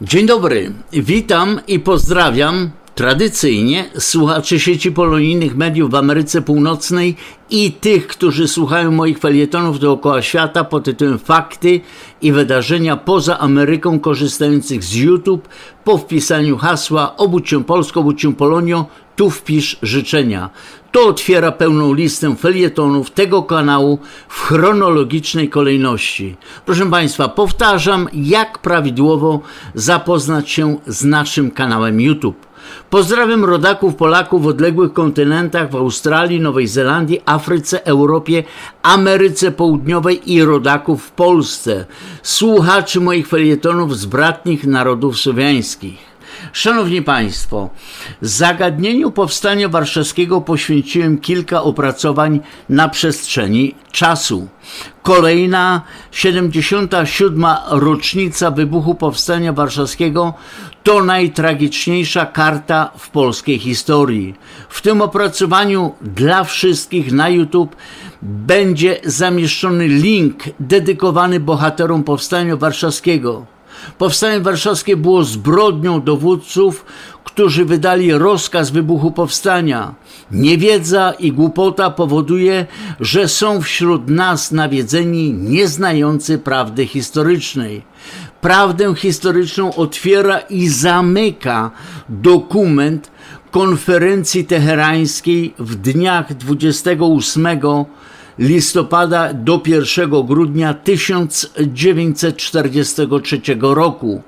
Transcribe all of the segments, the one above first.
Dzień dobry, witam i pozdrawiam tradycyjnie słuchaczy sieci polonijnych mediów w Ameryce Północnej i tych, którzy słuchają moich felietonów dookoła świata pod tytułem Fakty i wydarzenia poza Ameryką korzystających z YouTube po wpisaniu hasła obudź się Polsko, obudź się Polonio, tu wpisz życzenia. To otwiera pełną listę felietonów tego kanału w chronologicznej kolejności. Proszę Państwa, powtarzam, jak prawidłowo zapoznać się z naszym kanałem YouTube. Pozdrawiam rodaków Polaków w odległych kontynentach w Australii, Nowej Zelandii, Afryce, Europie, Ameryce Południowej i rodaków w Polsce, słuchaczy moich felietonów z bratnich narodów słowiańskich. Szanowni Państwo, zagadnieniu powstania warszawskiego poświęciłem kilka opracowań na przestrzeni czasu. Kolejna 77. rocznica wybuchu powstania warszawskiego to najtragiczniejsza karta w polskiej historii. W tym opracowaniu dla wszystkich na YouTube będzie zamieszczony link dedykowany bohaterom powstania warszawskiego. Powstanie warszawskie było zbrodnią dowódców, którzy wydali rozkaz wybuchu powstania. Niewiedza i głupota powoduje, że są wśród nas nawiedzeni nieznający prawdy historycznej. Prawdę historyczną otwiera i zamyka dokument konferencji teherańskiej w dniach 28 listopada do 1 grudnia 1943 roku,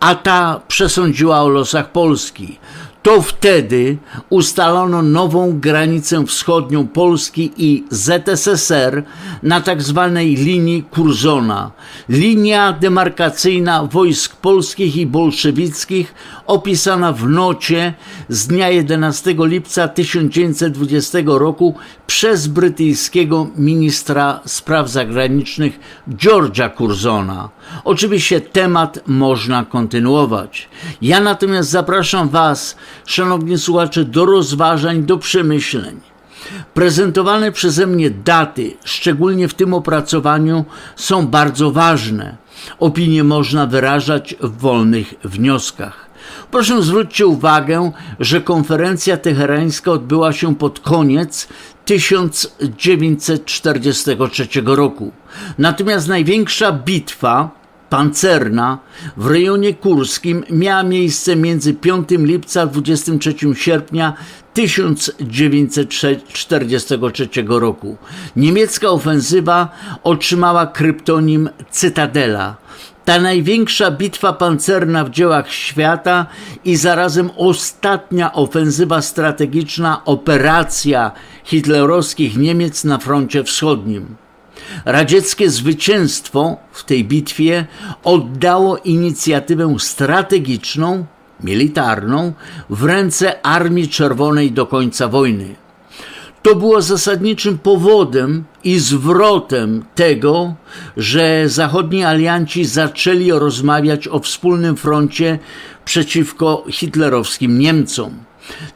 a ta przesądziła o losach Polski. To wtedy ustalono nową granicę wschodnią Polski i ZSSR na tak zwanej linii Kurzona. Linia demarkacyjna wojsk polskich i bolszewickich opisana w nocie z dnia 11 lipca 1920 roku przez brytyjskiego ministra spraw zagranicznych George'a Curzona. Oczywiście temat można kontynuować. Ja natomiast zapraszam Was, szanowni słuchacze, do rozważań, do przemyśleń. Prezentowane przeze mnie daty, szczególnie w tym opracowaniu, są bardzo ważne. Opinie można wyrażać w wolnych wnioskach. Proszę zwróćcie uwagę, że konferencja teherańska odbyła się pod koniec 1943 roku. Natomiast największa bitwa pancerna w rejonie kurskim miała miejsce między 5 lipca a 23 sierpnia 1943 roku. Niemiecka ofensywa otrzymała kryptonim Cytadela. Ta największa bitwa pancerna w dziełach świata i zarazem ostatnia ofensywa strategiczna, operacja hitlerowskich Niemiec na froncie wschodnim. Radzieckie zwycięstwo w tej bitwie oddało inicjatywę strategiczną, militarną w ręce Armii Czerwonej do końca wojny. To było zasadniczym powodem i zwrotem tego, że zachodni alianci zaczęli rozmawiać o wspólnym froncie przeciwko hitlerowskim Niemcom.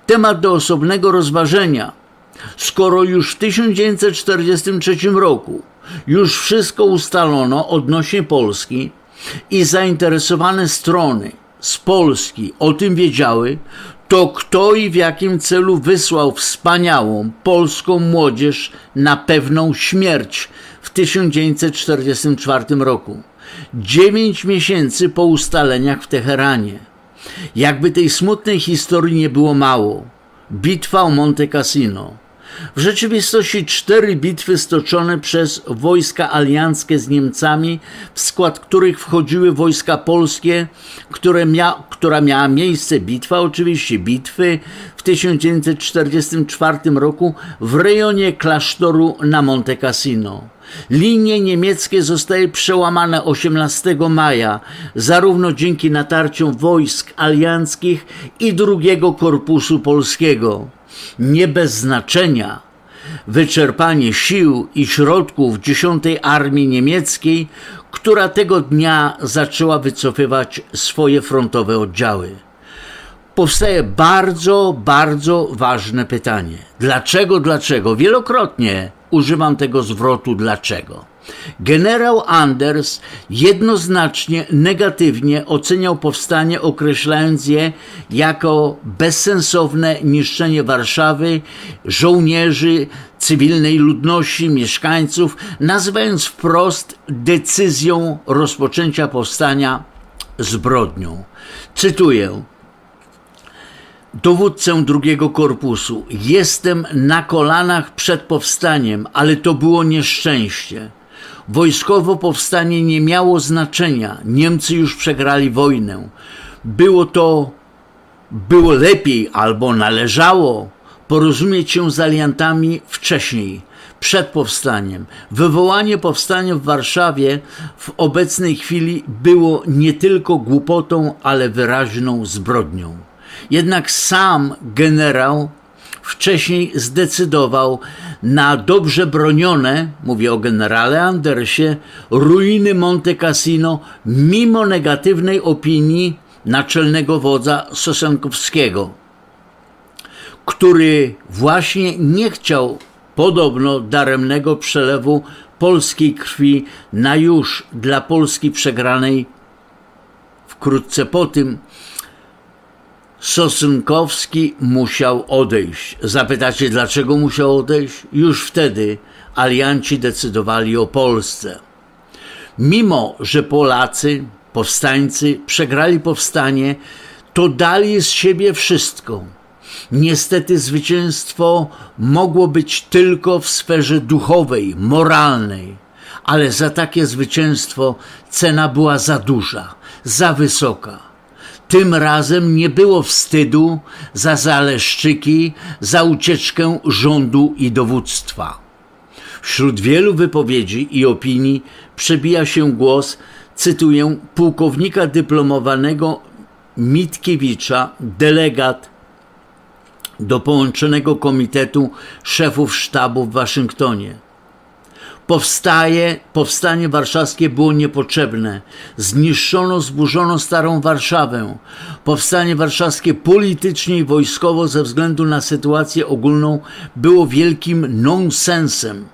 Temat do osobnego rozważenia. Skoro już w 1943 roku już wszystko ustalono odnośnie Polski i zainteresowane strony z Polski o tym wiedziały, to kto i w jakim celu wysłał wspaniałą polską młodzież na pewną śmierć w 1944 roku? Dziewięć miesięcy po ustaleniach w Teheranie. Jakby tej smutnej historii nie było mało. Bitwa o Monte Cassino. W rzeczywistości cztery bitwy stoczone przez wojska alianckie z Niemcami, w skład których wchodziły wojska polskie, które mia, która miała miejsce, bitwa oczywiście, bitwy w 1944 roku w rejonie klasztoru na Monte Cassino. Linie niemieckie zostały przełamane 18 maja, zarówno dzięki natarciom wojsk alianckich i drugiego korpusu polskiego. Nie bez znaczenia wyczerpanie sił i środków 10 Armii Niemieckiej, która tego dnia zaczęła wycofywać swoje frontowe oddziały powstaje bardzo, bardzo ważne pytanie. Dlaczego, dlaczego? Wielokrotnie używam tego zwrotu dlaczego. Generał Anders jednoznacznie negatywnie oceniał powstanie, określając je jako bezsensowne niszczenie Warszawy, żołnierzy, cywilnej ludności, mieszkańców, nazywając wprost decyzją rozpoczęcia powstania zbrodnią. Cytuję: dowódcę drugiego korpusu. Jestem na kolanach przed powstaniem, ale to było nieszczęście. Wojskowo powstanie nie miało znaczenia. Niemcy już przegrali wojnę. Było to, było lepiej albo należało porozumieć się z aliantami wcześniej, przed powstaniem. Wywołanie powstania w Warszawie w obecnej chwili było nie tylko głupotą, ale wyraźną zbrodnią. Jednak sam generał wcześniej zdecydował na dobrze bronione, mówię o generale Andersie, ruiny Monte Cassino, mimo negatywnej opinii naczelnego wodza Sosenkowskiego, który właśnie nie chciał podobno daremnego przelewu polskiej krwi na już dla Polski przegranej wkrótce po tym, Sosynkowski musiał odejść. Zapytacie, dlaczego musiał odejść? Już wtedy alianci decydowali o Polsce. Mimo, że Polacy, powstańcy, przegrali powstanie, to dali z siebie wszystko. Niestety zwycięstwo mogło być tylko w sferze duchowej, moralnej, ale za takie zwycięstwo cena była za duża, za wysoka. Tym razem nie było wstydu za zaleszczyki, za ucieczkę rządu i dowództwa. Wśród wielu wypowiedzi i opinii przebija się głos, cytuję, pułkownika dyplomowanego Mitkiewicza, delegat do połączonego komitetu szefów sztabu w Waszyngtonie. Powstaje, powstanie warszawskie było niepotrzebne. Zniszczono, zburzono starą Warszawę. Powstanie warszawskie politycznie i wojskowo ze względu na sytuację ogólną było wielkim nonsensem.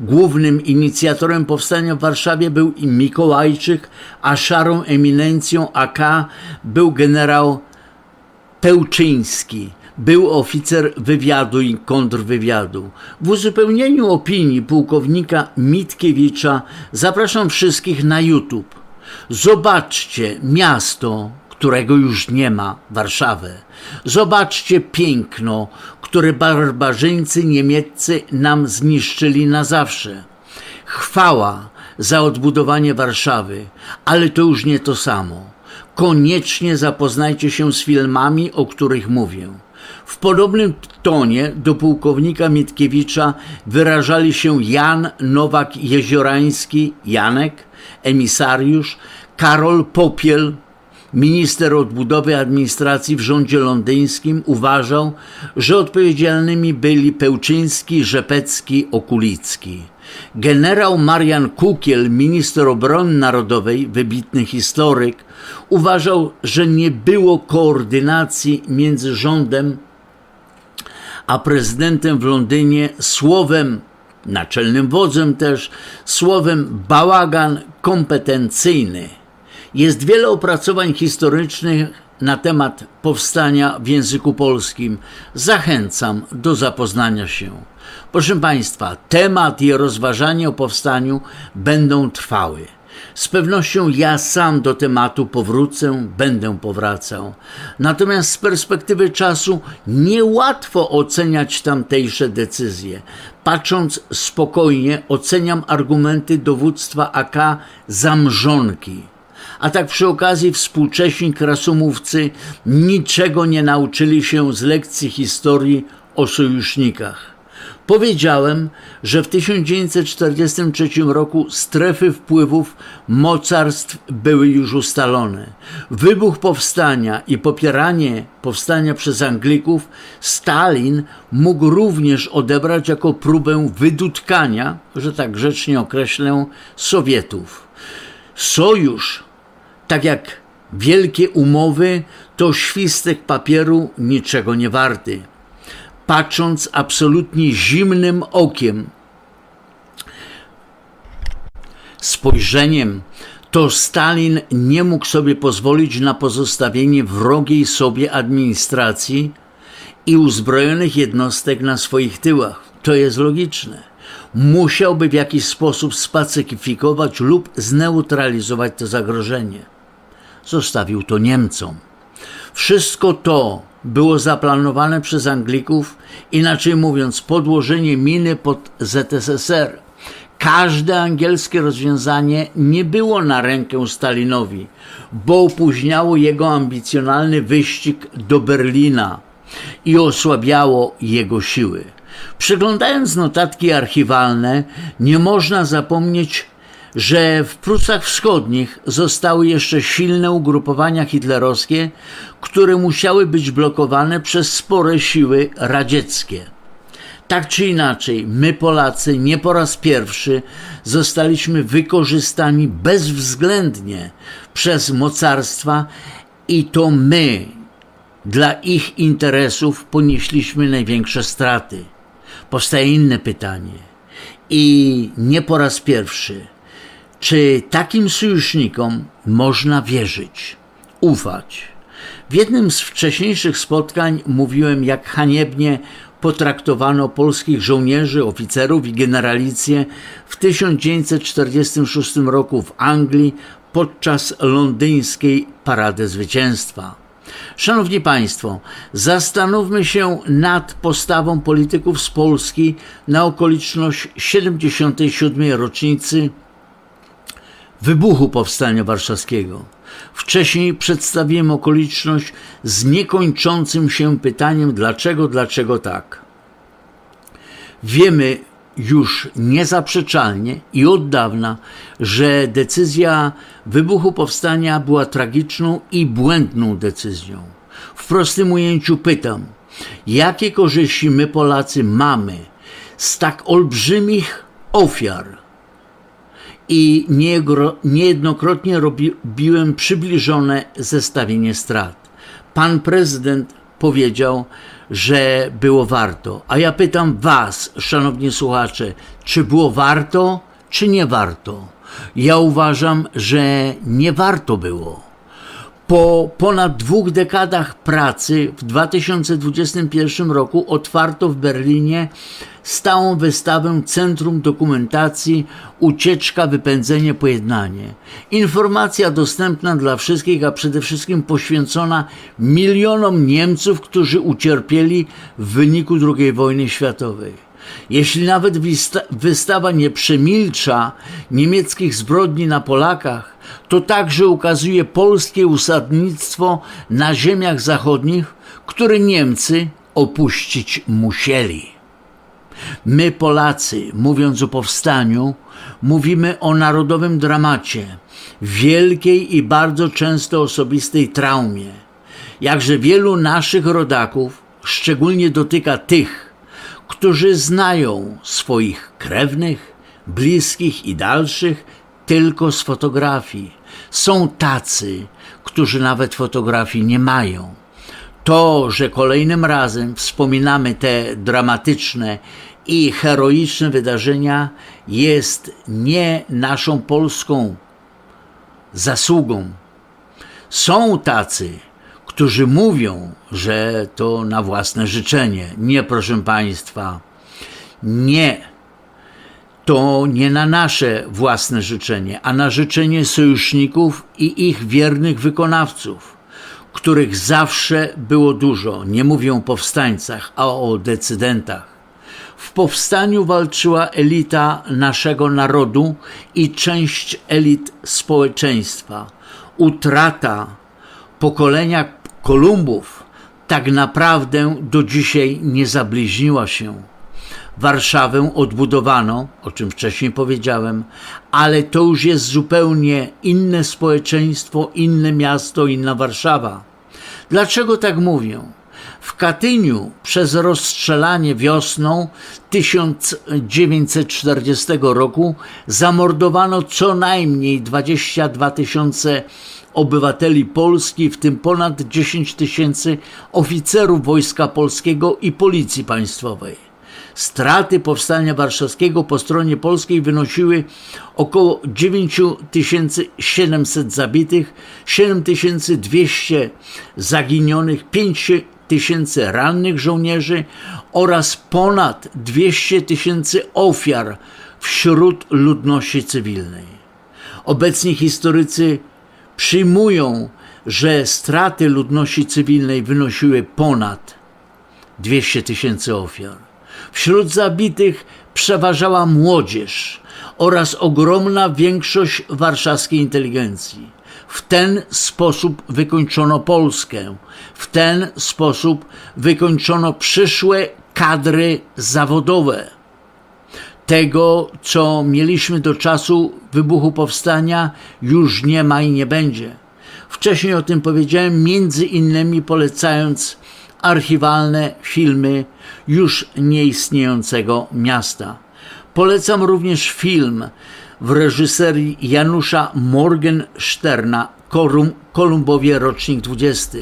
Głównym inicjatorem powstania w Warszawie był Mikołajczyk, a szarą eminencją AK był generał Pełczyński był oficer wywiadu i kontrwywiadu. W uzupełnieniu opinii pułkownika Mitkiewicza zapraszam wszystkich na YouTube. Zobaczcie miasto, którego już nie ma, Warszawę. Zobaczcie piękno, które barbarzyńcy niemieccy nam zniszczyli na zawsze. Chwała za odbudowanie Warszawy, ale to już nie to samo. Koniecznie zapoznajcie się z filmami, o których mówię. W podobnym tonie do pułkownika Mitkiewicza wyrażali się Jan Nowak-Jeziorański, Janek, emisariusz, Karol Popiel, minister odbudowy administracji w rządzie londyńskim, uważał, że odpowiedzialnymi byli Pełczyński, Rzepecki, Okulicki. Generał Marian Kukiel, minister obrony narodowej, wybitny historyk, uważał, że nie było koordynacji między rządem a prezydentem w Londynie słowem, naczelnym wodzem też, słowem bałagan kompetencyjny. Jest wiele opracowań historycznych na temat powstania w języku polskim. Zachęcam do zapoznania się. Proszę Państwa, temat i rozważanie o powstaniu będą trwały. Z pewnością ja sam do tematu powrócę, będę powracał. Natomiast z perspektywy czasu niełatwo oceniać tamtejsze decyzje. Patrząc spokojnie, oceniam argumenty dowództwa AK za mrzonki. A tak przy okazji współcześni krasomówcy niczego nie nauczyli się z lekcji historii o sojusznikach. Powiedziałem, że w 1943 roku strefy wpływów mocarstw były już ustalone. Wybuch powstania i popieranie powstania przez Anglików Stalin mógł również odebrać jako próbę wydutkania, że tak grzecznie określę, Sowietów. Sojusz, tak jak wielkie umowy, to świstek papieru niczego nie warty patrząc absolutnie zimnym okiem, spojrzeniem, to Stalin nie mógł sobie pozwolić na pozostawienie wrogiej sobie administracji i uzbrojonych jednostek na swoich tyłach. To jest logiczne. Musiałby w jakiś sposób spacyfikować lub zneutralizować to zagrożenie. Zostawił to Niemcom. Wszystko to było zaplanowane przez Anglików, inaczej mówiąc, podłożenie miny pod ZSSR. Każde angielskie rozwiązanie nie było na rękę Stalinowi, bo opóźniało jego ambicjonalny wyścig do Berlina i osłabiało jego siły. Przeglądając notatki archiwalne, nie można zapomnieć że w Prusach Wschodnich zostały jeszcze silne ugrupowania hitlerowskie, które musiały być blokowane przez spore siły radzieckie. Tak czy inaczej, my Polacy nie po raz pierwszy zostaliśmy wykorzystani bezwzględnie przez mocarstwa i to my dla ich interesów ponieśliśmy największe straty. Powstaje inne pytanie i nie po raz pierwszy czy takim sojusznikom można wierzyć, ufać? W jednym z wcześniejszych spotkań mówiłem, jak haniebnie potraktowano polskich żołnierzy, oficerów i generalicję w 1946 roku w Anglii podczas londyńskiej Parady Zwycięstwa. Szanowni Państwo, zastanówmy się nad postawą polityków z Polski na okoliczność 77. rocznicy wybuchu Powstania Warszawskiego. Wcześniej przedstawiłem okoliczność z niekończącym się pytaniem dlaczego, dlaczego tak. Wiemy już niezaprzeczalnie i od dawna, że decyzja wybuchu powstania była tragiczną i błędną decyzją. W prostym ujęciu pytam, jakie korzyści my Polacy mamy z tak olbrzymich ofiar i niejednokrotnie robiłem przybliżone zestawienie strat. Pan prezydent powiedział, że było warto. A ja pytam Was, szanowni słuchacze, czy było warto, czy nie warto? Ja uważam, że nie warto było. Po ponad dwóch dekadach pracy w 2021 roku otwarto w Berlinie stałą wystawę Centrum Dokumentacji Ucieczka, Wypędzenie, Pojednanie. Informacja dostępna dla wszystkich, a przede wszystkim poświęcona milionom Niemców, którzy ucierpieli w wyniku II wojny światowej. Jeśli nawet wystawa nie przemilcza niemieckich zbrodni na Polakach, to także ukazuje polskie usadnictwo na ziemiach zachodnich, które Niemcy opuścić musieli. My, Polacy, mówiąc o powstaniu, mówimy o narodowym dramacie, wielkiej i bardzo często osobistej traumie. Jakże wielu naszych rodaków szczególnie dotyka tych, którzy znają swoich krewnych, bliskich i dalszych tylko z fotografii. Są tacy, którzy nawet fotografii nie mają. To, że kolejnym razem wspominamy te dramatyczne i heroiczne wydarzenia, jest nie naszą polską zasługą. Są tacy, którzy mówią, że to na własne życzenie. Nie, proszę Państwa, nie. To nie na nasze własne życzenie, a na życzenie sojuszników i ich wiernych wykonawców, których zawsze było dużo. Nie mówię o powstańcach, a o decydentach. W powstaniu walczyła elita naszego narodu i część elit społeczeństwa. Utrata pokolenia Kolumbów tak naprawdę do dzisiaj nie zabliźniła się. Warszawę odbudowano, o czym wcześniej powiedziałem, ale to już jest zupełnie inne społeczeństwo, inne miasto, inna Warszawa. Dlaczego tak mówię? W Katyniu przez rozstrzelanie wiosną 1940 roku zamordowano co najmniej 22 tysiące obywateli Polski, w tym ponad 10 tysięcy oficerów Wojska Polskiego i Policji Państwowej. Straty powstania warszawskiego po stronie polskiej wynosiły około 9700 zabitych, 7200 zaginionych, 5 tysięcy rannych żołnierzy oraz ponad 200 tysięcy ofiar wśród ludności cywilnej. Obecni historycy przyjmują, że straty ludności cywilnej wynosiły ponad 200 tysięcy ofiar. Wśród zabitych przeważała młodzież oraz ogromna większość warszawskiej inteligencji. W ten sposób wykończono Polskę, w ten sposób wykończono przyszłe kadry zawodowe. Tego, co mieliśmy do czasu wybuchu powstania, już nie ma i nie będzie. Wcześniej o tym powiedziałem, między innymi polecając archiwalne filmy już nieistniejącego miasta. Polecam również film w reżyserii Janusza Morgensterna Kolumbowie rocznik 20.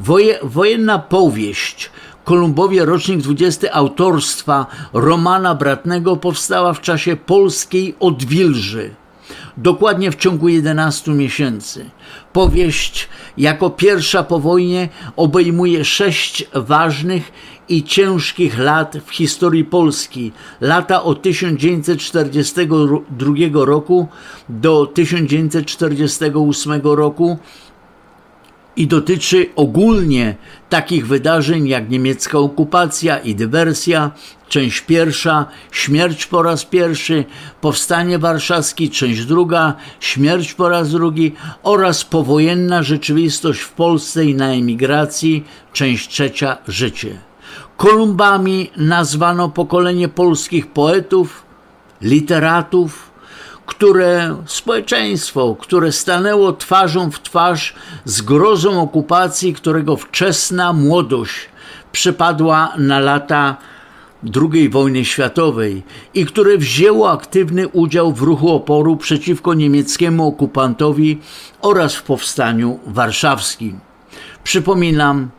Woje, wojenna powieść Kolumbowie rocznik 20 autorstwa Romana Bratnego powstała w czasie polskiej odwilży dokładnie w ciągu 11 miesięcy. Powieść jako pierwsza po wojnie obejmuje sześć ważnych i ciężkich lat w historii Polski. Lata od 1942 roku do 1948 roku i dotyczy ogólnie takich wydarzeń jak niemiecka okupacja i dywersja, część pierwsza, śmierć po raz pierwszy, powstanie warszawskie, część druga, śmierć po raz drugi oraz powojenna rzeczywistość w Polsce i na emigracji, część trzecia, życie. Kolumbami nazwano pokolenie polskich poetów, literatów, które społeczeństwo, które stanęło twarzą w twarz z grozą okupacji, którego wczesna młodość przypadła na lata II wojny światowej i które wzięło aktywny udział w ruchu oporu przeciwko niemieckiemu okupantowi oraz w powstaniu warszawskim. Przypominam,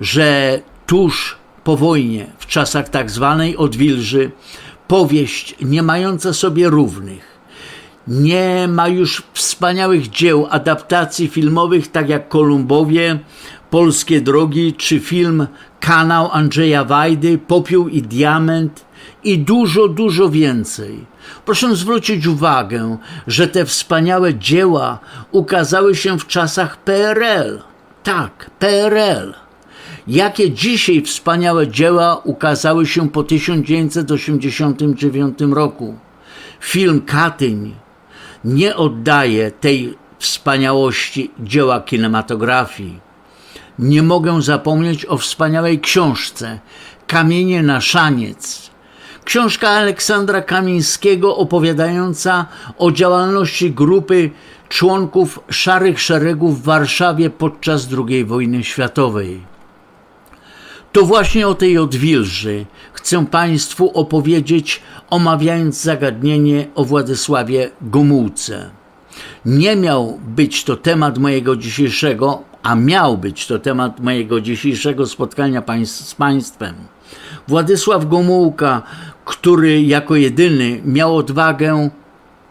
że tuż po wojnie, w czasach tak zwanej odwilży, powieść nie mająca sobie równych, nie ma już wspaniałych dzieł adaptacji filmowych, tak jak Kolumbowie, Polskie Drogi, czy film Kanał Andrzeja Wajdy, Popiół i Diament i dużo, dużo więcej. Proszę zwrócić uwagę, że te wspaniałe dzieła ukazały się w czasach PRL. Tak, PRL. Jakie dzisiaj wspaniałe dzieła ukazały się po 1989 roku? Film Katyń, nie oddaje tej wspaniałości dzieła kinematografii. Nie mogę zapomnieć o wspaniałej książce Kamienie na szaniec. Książka Aleksandra Kamińskiego opowiadająca o działalności grupy członków Szarych Szeregów w Warszawie podczas II wojny światowej. To właśnie o tej odwilży chcę Państwu opowiedzieć, omawiając zagadnienie o Władysławie Gomułce. Nie miał być to temat mojego dzisiejszego, a miał być to temat mojego dzisiejszego spotkania państw, z Państwem. Władysław Gomułka, który jako jedyny miał odwagę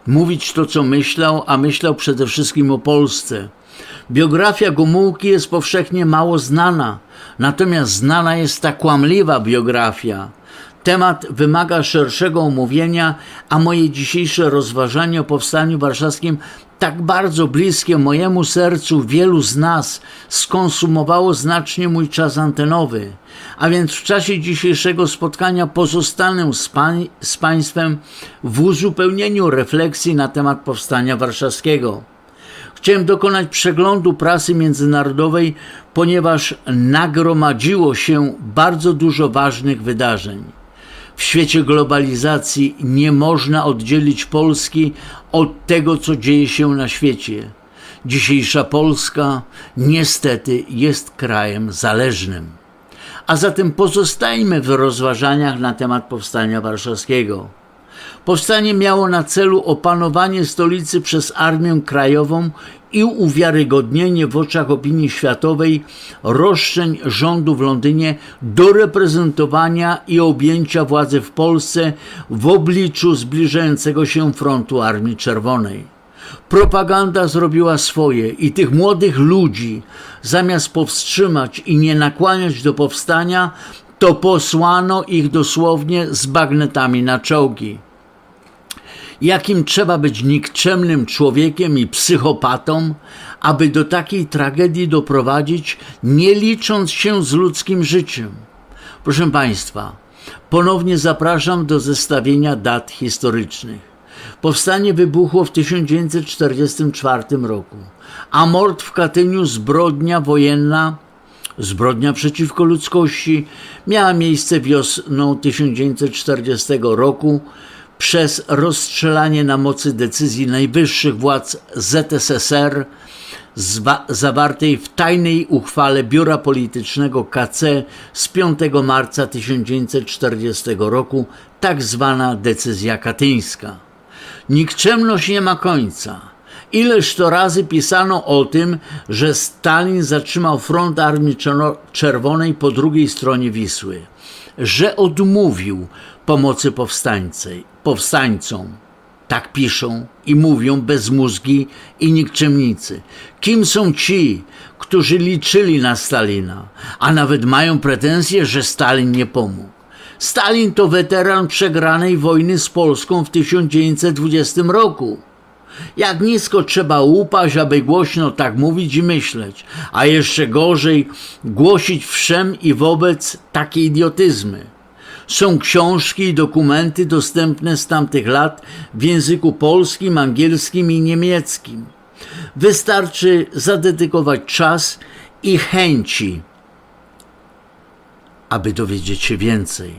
mówić to, co myślał, a myślał przede wszystkim o Polsce. Biografia Gomułki jest powszechnie mało znana, natomiast znana jest ta kłamliwa biografia. Temat wymaga szerszego omówienia, a moje dzisiejsze rozważanie o powstaniu warszawskim, tak bardzo bliskie mojemu sercu, wielu z nas skonsumowało znacznie mój czas antenowy. A więc w czasie dzisiejszego spotkania pozostanę z, pań, z Państwem w uzupełnieniu refleksji na temat powstania warszawskiego. Chciałem dokonać przeglądu prasy międzynarodowej, ponieważ nagromadziło się bardzo dużo ważnych wydarzeń. W świecie globalizacji nie można oddzielić Polski od tego, co dzieje się na świecie. Dzisiejsza Polska niestety jest krajem zależnym. A zatem pozostajmy w rozważaniach na temat powstania warszawskiego. Powstanie miało na celu opanowanie stolicy przez Armię Krajową i uwiarygodnienie w oczach opinii światowej roszczeń rządu w Londynie do reprezentowania i objęcia władzy w Polsce w obliczu zbliżającego się frontu Armii Czerwonej. Propaganda zrobiła swoje i tych młodych ludzi, zamiast powstrzymać i nie nakłaniać do powstania, to posłano ich dosłownie z bagnetami na czołgi jakim trzeba być nikczemnym człowiekiem i psychopatą, aby do takiej tragedii doprowadzić, nie licząc się z ludzkim życiem. Proszę Państwa, ponownie zapraszam do zestawienia dat historycznych. Powstanie wybuchło w 1944 roku, a mord w Katyniu zbrodnia wojenna Zbrodnia przeciwko ludzkości miała miejsce wiosną 1940 roku przez rozstrzelanie na mocy decyzji najwyższych władz ZSSR zawartej w tajnej uchwale Biura Politycznego KC z 5 marca 1940 roku, tak zwana decyzja katyńska. Nikczemność nie ma końca. Ileż to razy pisano o tym, że Stalin zatrzymał front Armii Czerwonej po drugiej stronie Wisły, że odmówił pomocy powstańcom. Tak piszą i mówią bezmózgi i nikczemnicy. Kim są ci, którzy liczyli na Stalina, a nawet mają pretensje, że Stalin nie pomógł? Stalin to weteran przegranej wojny z Polską w 1920 roku. Jak nisko trzeba upaść, aby głośno tak mówić i myśleć, a jeszcze gorzej głosić wszem i wobec takie idiotyzmy. Są książki i dokumenty dostępne z tamtych lat w języku polskim, angielskim i niemieckim. Wystarczy zadedykować czas i chęci, aby dowiedzieć się więcej.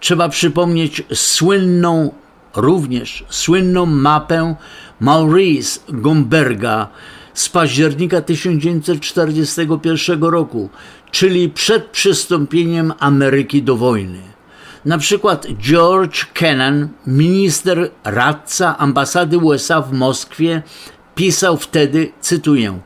Trzeba przypomnieć słynną, również słynną mapę Maurice Gomberga z października 1941 roku, czyli przed przystąpieniem Ameryki do wojny. Na przykład George Kennan, minister, radca ambasady USA w Moskwie, pisał wtedy, cytuję,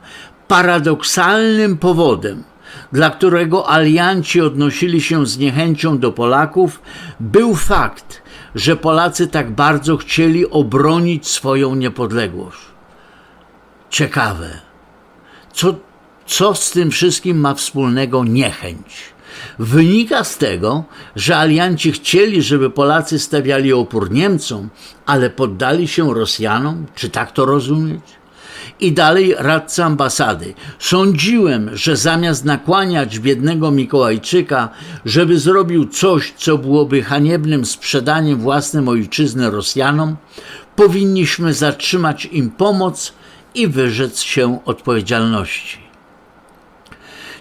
paradoksalnym powodem, dla którego alianci odnosili się z niechęcią do Polaków, był fakt, że Polacy tak bardzo chcieli obronić swoją niepodległość. Ciekawe, co, co z tym wszystkim ma wspólnego niechęć? Wynika z tego, że alianci chcieli, żeby Polacy stawiali opór Niemcom, ale poddali się Rosjanom, czy tak to rozumieć? I dalej radca ambasady. Sądziłem, że zamiast nakłaniać biednego Mikołajczyka, żeby zrobił coś, co byłoby haniebnym sprzedaniem własnej ojczyzny Rosjanom, powinniśmy zatrzymać im pomoc i wyrzec się odpowiedzialności.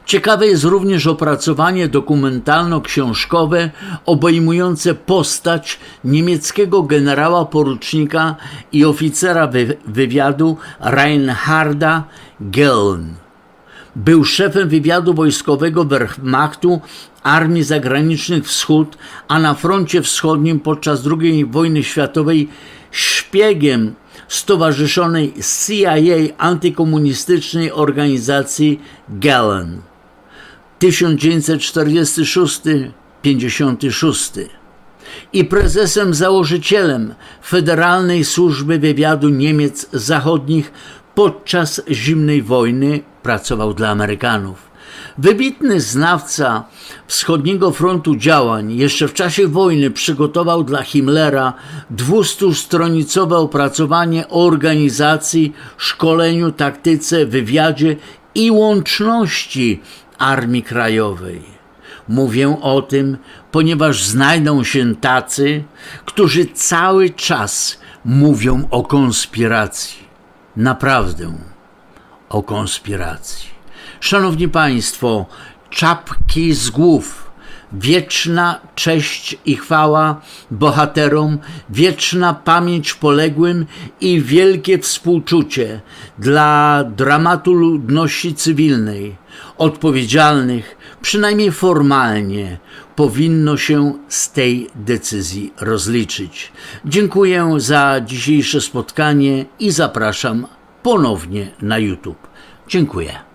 Ciekawe jest również opracowanie dokumentalno-książkowe obejmujące postać niemieckiego generała porucznika i oficera wy wywiadu Reinharda Geln. Był szefem wywiadu wojskowego Wehrmachtu Armii Zagranicznych Wschód, a na froncie wschodnim podczas II wojny światowej szpiegiem stowarzyszonej CIA antykomunistycznej organizacji Galen 1946-56 i prezesem założycielem Federalnej Służby Wywiadu Niemiec Zachodnich podczas zimnej wojny pracował dla Amerykanów. Wybitny znawca wschodniego frontu działań jeszcze w czasie wojny przygotował dla Himmlera 200-stronicowe opracowanie o organizacji, szkoleniu, taktyce, wywiadzie i łączności Armii Krajowej. Mówię o tym, ponieważ znajdą się tacy, którzy cały czas mówią o konspiracji. Naprawdę o konspiracji. Szanowni Państwo, czapki z głów, wieczna cześć i chwała bohaterom, wieczna pamięć poległym i wielkie współczucie dla dramatu ludności cywilnej. Odpowiedzialnych, przynajmniej formalnie, powinno się z tej decyzji rozliczyć. Dziękuję za dzisiejsze spotkanie i zapraszam ponownie na YouTube. Dziękuję.